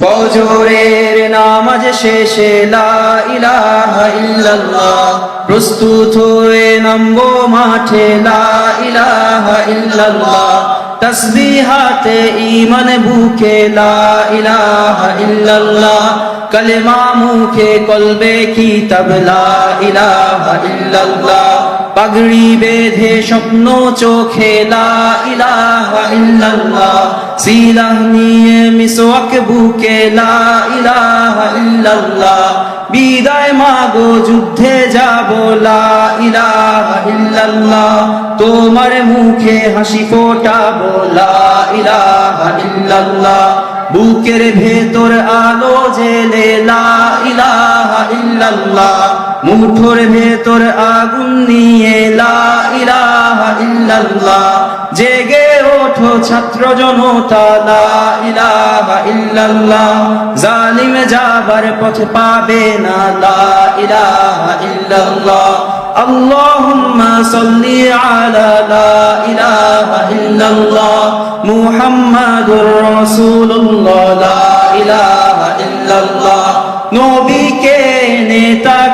ফজরের নামাজ শেষে লা ইলাহা ইল্লাল্লাহ প্রস্তুত হয়ে নামবো মাঠে। লা ইলাহা ইল্লাল্লাহ তসবিহাতে ঈমান বুকে। লা ইলাহা ইল্লাল্লাহ কলেমা মুখে, কলবে কি তবলা ইলাহা ইল্লাল্লাহ পাগড়ি বেঁধে স্বপ্ন চোখে সিলাহ নিয়ে মিসওয়াক বুকে বিদায় মাগো, যুদ্ধে যাব ইল্লাল্লাহ। তোমার মুখে হাসি ফোটাবো ইল্লাল্লাহ। বুকের ভেতর আলো জেলে ইল্লাল্লাহ। মুঠোর ভেতর আগুন নিয়ে লা জেগে ওঠো ছাত্র জনতা ইল্লাল্লাহ। জালিম যাবার পথে পাবে না মুহাম্মাদুর নবী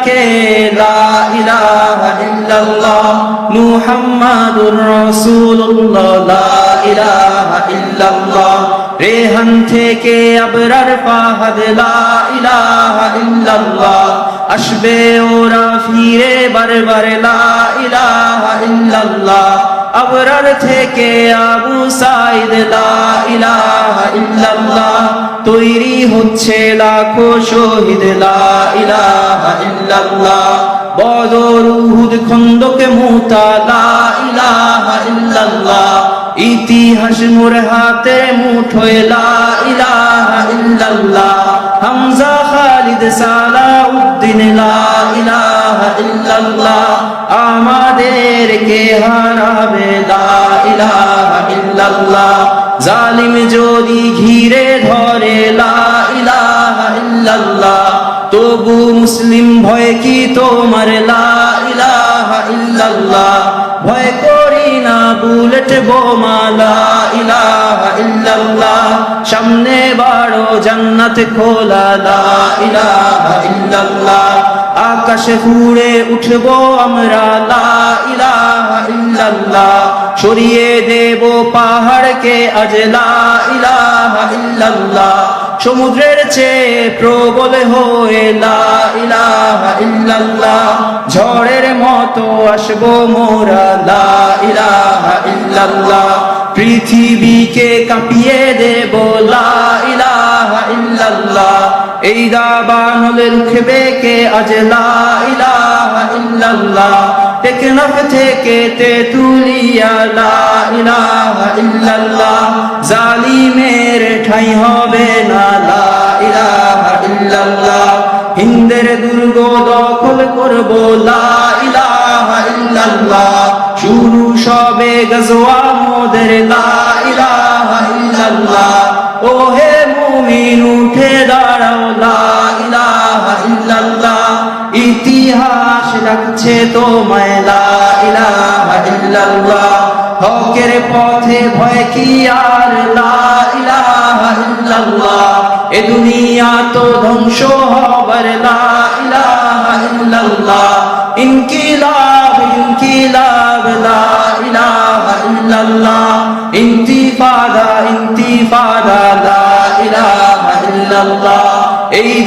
ডাকে লা ইলাহা ইল্লাল্লাহ, মুহাম্মাদুর রাসূলুল্লাহ, লা ইলাহা ইল্লাল্লাহ। রেহান থেকে আবরার ফাহাদ, লা ইলাহা ইল্লাল্লাহ। আসবে ওরা ফিরে বারবার, লা ইলাহা ইল্লাল্লাহ। আবরার থেকে আবু সাইদ, লা ইলাহা ইল্লাল্লাহ তৈরি হচ্ছে লাখো শহীদ, লা ইলাহা ইল্লাল্লাহ বদর উহুদ খন্দকে মুতা, লা ইলাহা ইল্লাল্লাহ ইতিহাস মোর হাতে মুঠোয় লা ইলাহা ইল্লাল্লাহ হামজা খালিদ সালাউদ্দিন, লা ইলাহা ইল্লাল্লাহ আমাদেরকে হারাবে ইল্লাল্লাহ। জালিম যদি ঘিরে ধরে ইল্লাল্লাহ, তবু মুসলিম ভয় কি তোমার? ইল্লাল্লাহ, ভয় করি না বুলেট বোমা। লা ইলাহা ইল্লাল্লাহ, সামনে বাড়ো জান্নাত খোলা। ইল্লাল্লাহ আকাশে ফুড়ে উঠবো আমরা, লা ইলাহা ইল্লাল্লাহ। সরিয়ে দেব পাহাড়কে আজ, লা ইলাহা ইল্লাল্লাহ। সমুদ্রের চেয়ে প্রবল হয়ে, লা ইলাহা ইল্লাল্লাহ। ঝড়ের মতো আসব মোরা, লা ইলাহা ইল্লাল্লাহ। পৃথিবীকে কাঁপিয়ে দেব, লা ইলাহা ইল্লাল্লাহ। এই দাবানল রুখবে কে আজ লা ইলাহা ইল্লাল্লাহ, টেকনাফ থেকে তেতুলিয়া লা ইলাহা ইল্লাল্লাহ, জালিমের ঠাই হবে না লা ইলাহা ইল্লাল্লাহ। হিন্দের দুর্গ দখল করব লা ইলাহা ইল্লাল্লাহ। শুরু সবে গজওয়া মোদের লা ইলাহা ইল্লাল্লাহ। ও হে মুমিন, উঠে ইল্লাল্লাহ ইতিহাস রাখছে তোমায়, লা হকের পথে ভয় কি আর? এ দুনিয়া তো ধ্বংস হবার ইনকিলাব ইনকিলাব ইন্তিফাদা ইন্তিফাদা, লা ইলাহা ইল্লাল্লাহ।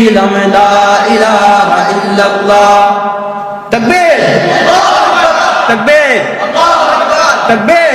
লিখে দিলাম লা ইলাহা ইল্লাল্লাহ তাকবীর তাকবীর তাকবীর